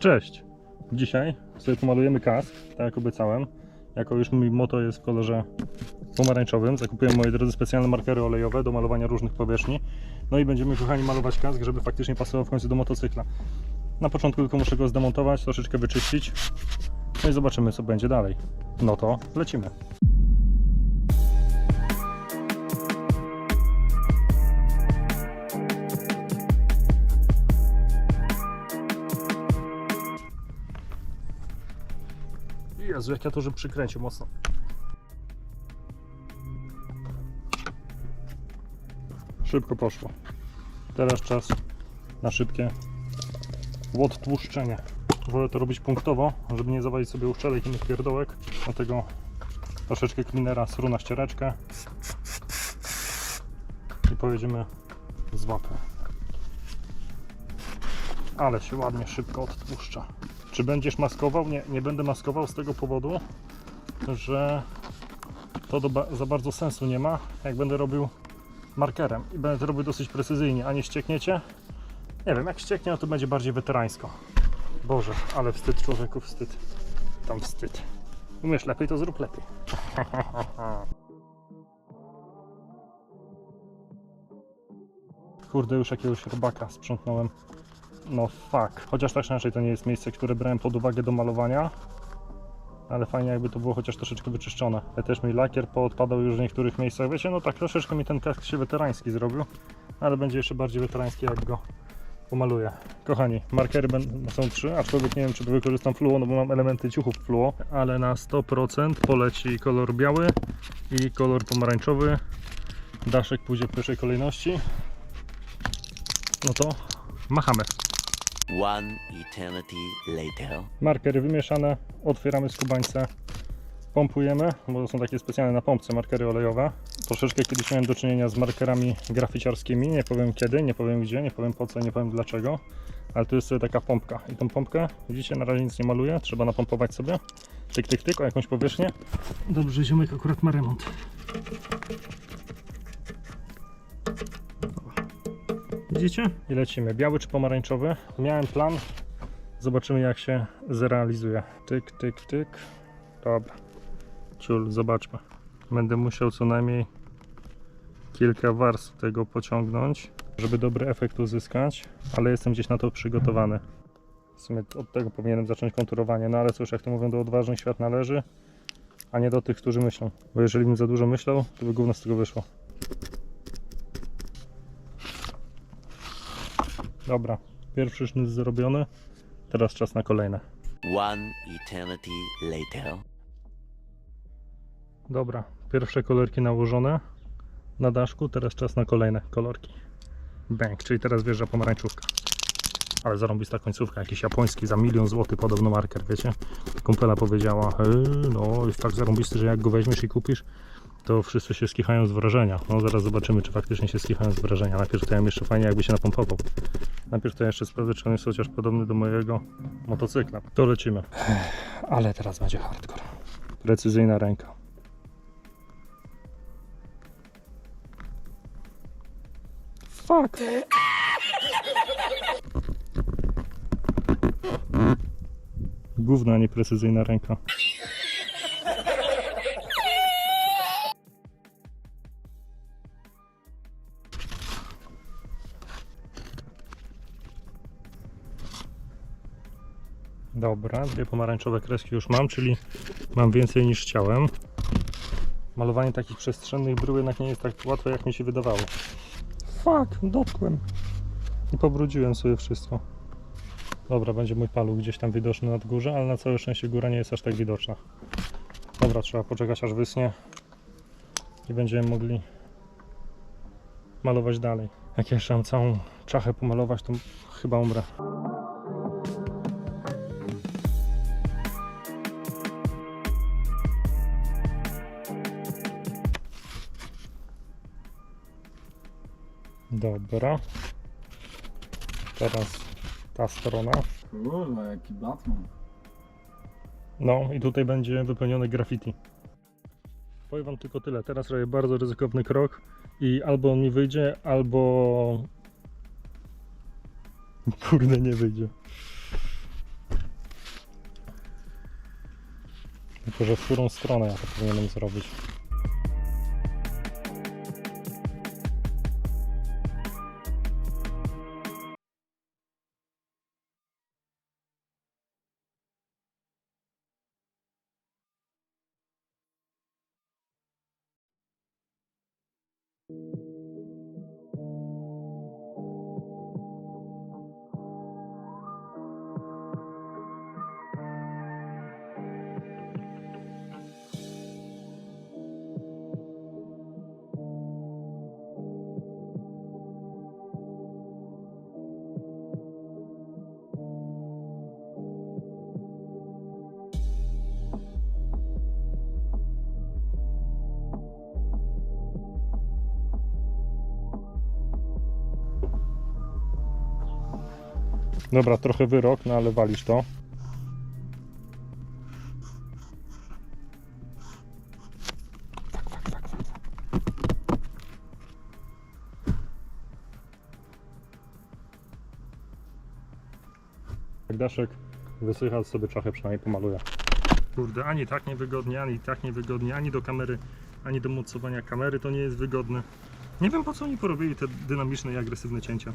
Cześć! Dzisiaj sobie pomalujemy kask, tak jak obiecałem. Jako już mój moto jest w kolorze pomarańczowym, zakupiłem moi drodzy specjalne markery olejowe do malowania różnych powierzchni. No i będziemy kochani malować kask, żeby faktycznie pasował w końcu do motocykla. Na początku tylko muszę go zdemontować, troszeczkę wyczyścić. No i zobaczymy co będzie dalej. No to lecimy. Jezu, jak ja to, że przykręcił mocno. Szybko poszło. Teraz czas na szybkie odtłuszczenie. Wolę to robić punktowo, żeby nie zawalić sobie uszczelek i innych pierdołek. Dlatego troszeczkę cleanera sru na ściereczkę i pojedziemy z łapy. Ale się ładnie, szybko odtłuszcza. Czy będziesz maskował? Nie, nie będę maskował z tego powodu, że to ba- za bardzo sensu nie ma, jak będę robił markerem i będę to robił dosyć precyzyjnie, a nie ściekniecie? Nie wiem, jak ścieknie, no to będzie bardziej weterańsko. Boże, ale wstyd człowieku, wstyd. Tam wstyd. Umiesz lepiej, to zrób lepiej. Kurde, już jakiegoś robaka sprzątnąłem. No fuck. Chociaż tak czy inaczej to nie jest miejsce, które brałem pod uwagę do malowania. Ale fajnie jakby to było chociaż troszeczkę wyczyszczone. Ja też mi lakier poodpadał już w niektórych miejscach. Wiecie, no tak troszeczkę mi ten kask się weterański zrobił. Ale będzie jeszcze bardziej weterański jak go pomaluję. Kochani, markery są trzy, aczkolwiek nie wiem czy wykorzystam fluo, no bo mam elementy ciuchów fluo. Ale na 100% poleci kolor biały i kolor pomarańczowy. Daszek pójdzie w pierwszej kolejności. No to machamy. One eternity later. Markery wymieszane, otwieramy skubańce, pompujemy, bo to są takie specjalne na pompce markery olejowe. Troszeczkę kiedyś miałem do czynienia z markerami graficiarskimi, nie powiem kiedy, nie powiem gdzie, nie powiem po co, nie powiem dlaczego, ale to jest sobie taka pompka i tą pompkę, widzicie, na razie nic nie maluję, trzeba napompować sobie, tyk, tyk, tyk, o jakąś powierzchnię. Dobrze, ziomek akurat ma remont. Widzicie? I lecimy. Biały czy pomarańczowy? Miałem plan. Zobaczymy jak się zrealizuje. Tyk, tyk, tyk. Dobra. Ciul, zobaczmy. Będę musiał co najmniej kilka warstw tego pociągnąć, żeby dobry efekt uzyskać, ale jestem gdzieś na to przygotowany. W sumie od tego powinienem zacząć konturowanie, no ale cóż, jak to mówią, do odważnych świat należy, a nie do tych, którzy myślą. Bo jeżeli bym za dużo myślał, to by gówno z tego wyszło. Dobra, pierwszy sznyt zrobiony, teraz czas na kolejne. One eternity later. Dobra, pierwsze kolorki nałożone na daszku, teraz czas na kolejne kolorki. Bang, czyli teraz wjeżdża pomarańczówka. Ale zarąbista końcówka, jakiś japoński za milion złotych podobno marker, wiecie? Kumpela powiedziała, "Yy, no jest tak zarąbisty, że jak go weźmiesz i kupisz, to wszyscy się skichają z wrażenia. No zaraz zobaczymy, czy faktycznie się skichają z wrażenia. Najpierw to ja jeszcze fajnie jakby się napompował. Najpierw to ja jeszcze sprawdzę, czy on jest chociaż podobny do mojego motocykla. To lecimy. Ale teraz będzie hardcore. Precyzyjna ręka. Fuck. Gówno, a nie precyzyjna ręka. Dobra, dwie pomarańczowe kreski już mam, czyli mam więcej niż chciałem. Malowanie takich przestrzennych brył jednak nie jest tak łatwe, jak mi się wydawało. Fuck, dotkłem. I pobrudziłem sobie wszystko. Dobra, będzie mój paluch gdzieś tam widoczny nad górze, ale na całe szczęście góra nie jest aż tak widoczna. Dobra, trzeba poczekać aż wysnie i będziemy mogli malować dalej. Jak jeszcze mam całą czachę pomalować, to chyba umrę. Dobra. Teraz ta strona. Kurwa, jaki Batman. No i tutaj będzie wypełnione graffiti. Powiem wam tylko tyle. Teraz robię bardzo ryzykowny krok i albo on mi wyjdzie, albo... Kurde, nie wyjdzie. Tylko, że w którą stronę ja to powinienem zrobić. you Dobra, trochę wyrok, no ale walisz to. Jak Daszek wysycha, sobie trochę przynajmniej pomaluje. Kurde, ani tak niewygodnie, ani tak niewygodnie, ani do kamery, ani do mocowania kamery to nie jest wygodne. Nie wiem po co oni porobili te dynamiczne i agresywne cięcia.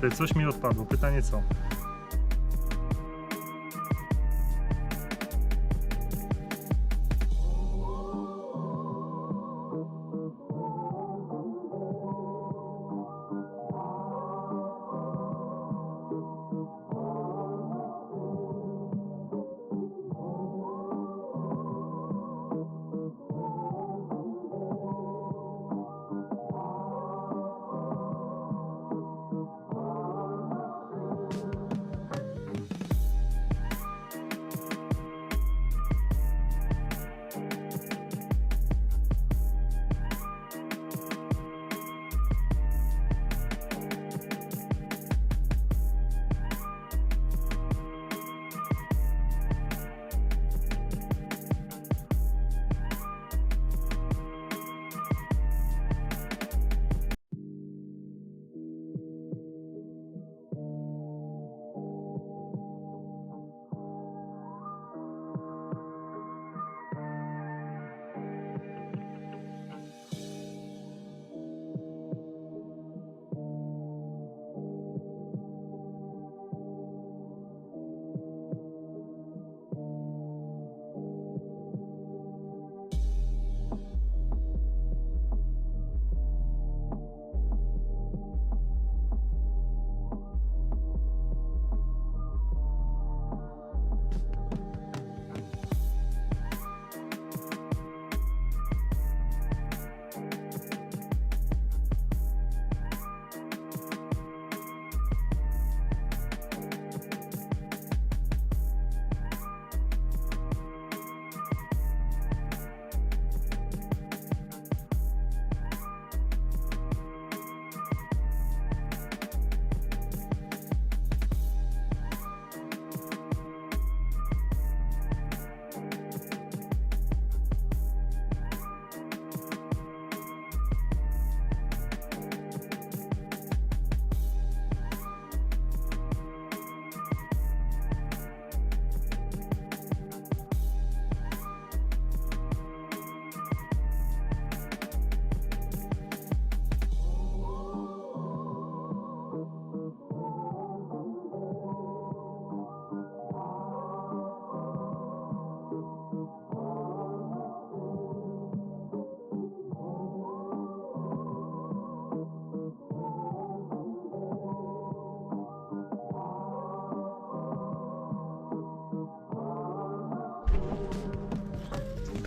Ty, coś mi odpadło. Pytanie co?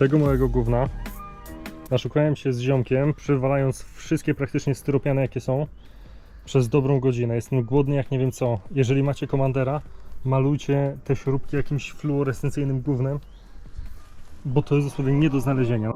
Tego małego gówna naszukałem się z ziomkiem, przywalając wszystkie praktycznie styropiany jakie są przez dobrą godzinę. Jestem głodny jak nie wiem co. Jeżeli macie komandera, malujcie te śrubki jakimś fluorescencyjnym gównem, bo to jest dosłownie nie do znalezienia.